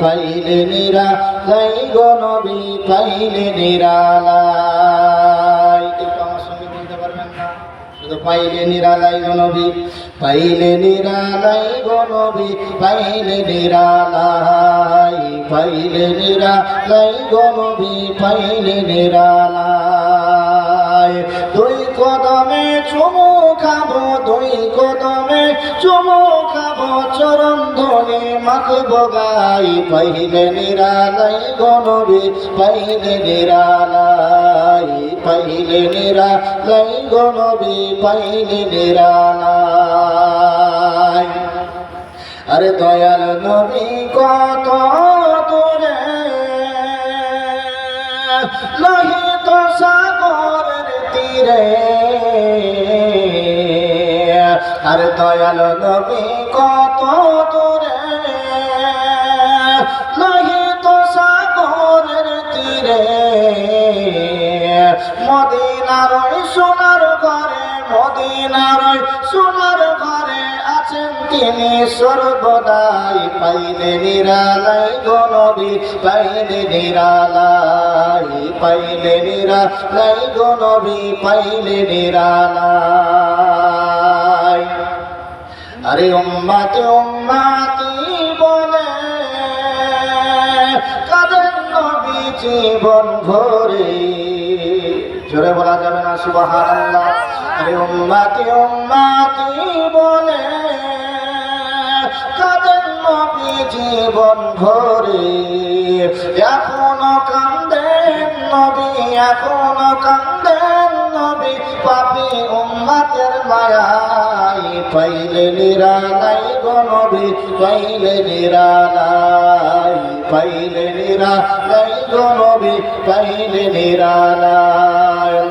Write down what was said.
পাইলে নিরা নিরালাই গনবী পাইলে নিরালাই পাইলে নিরালাই গনবী পাইলে নিরালাই গনবী পাইলে নিরালাই পাইলে নিরালাই গনবী পাইলে নিরালাই দুই কদমে চুমু খাব, দুই কদমে চুমু খাব ধনে মাখবো গাই পাইলে নিরালাই গনবী পাইলে নিরালাই পাইলে নিরালাই গনবী পাইলে নিরালাই। আরে দয়াল নবী, কত দূরে। লোহিত সাগরের তীরে। আরে দয়াল নবী, কত তীরে মদিনার সোনার ঘরে, মদিনার সোনার ঘরে আছেন তিনি। সর্বদাই পাইলে নিরালাই গনবী পাইলে নিরালাই পাইলে নিরালাই গনবী পাইলে নিরালাই। আরে উম্মাতে উম্মাতি কাদের নবী জীবন ভরে? জোরে বলা যাবে না, সুবহানাল্লাহ। আরে উম্মাতি উম্মাতি বলে। কাদের নবী জীবন ভরে? এখনও কান্দেন নবী, এখনও কান্দেন নবী। পাপি উম্মাতের মায়াই পাইলে নিরালাই গনবী পাইলে নিরালাই পাইলে নিরালাই গনবী পাইলে নিরালাই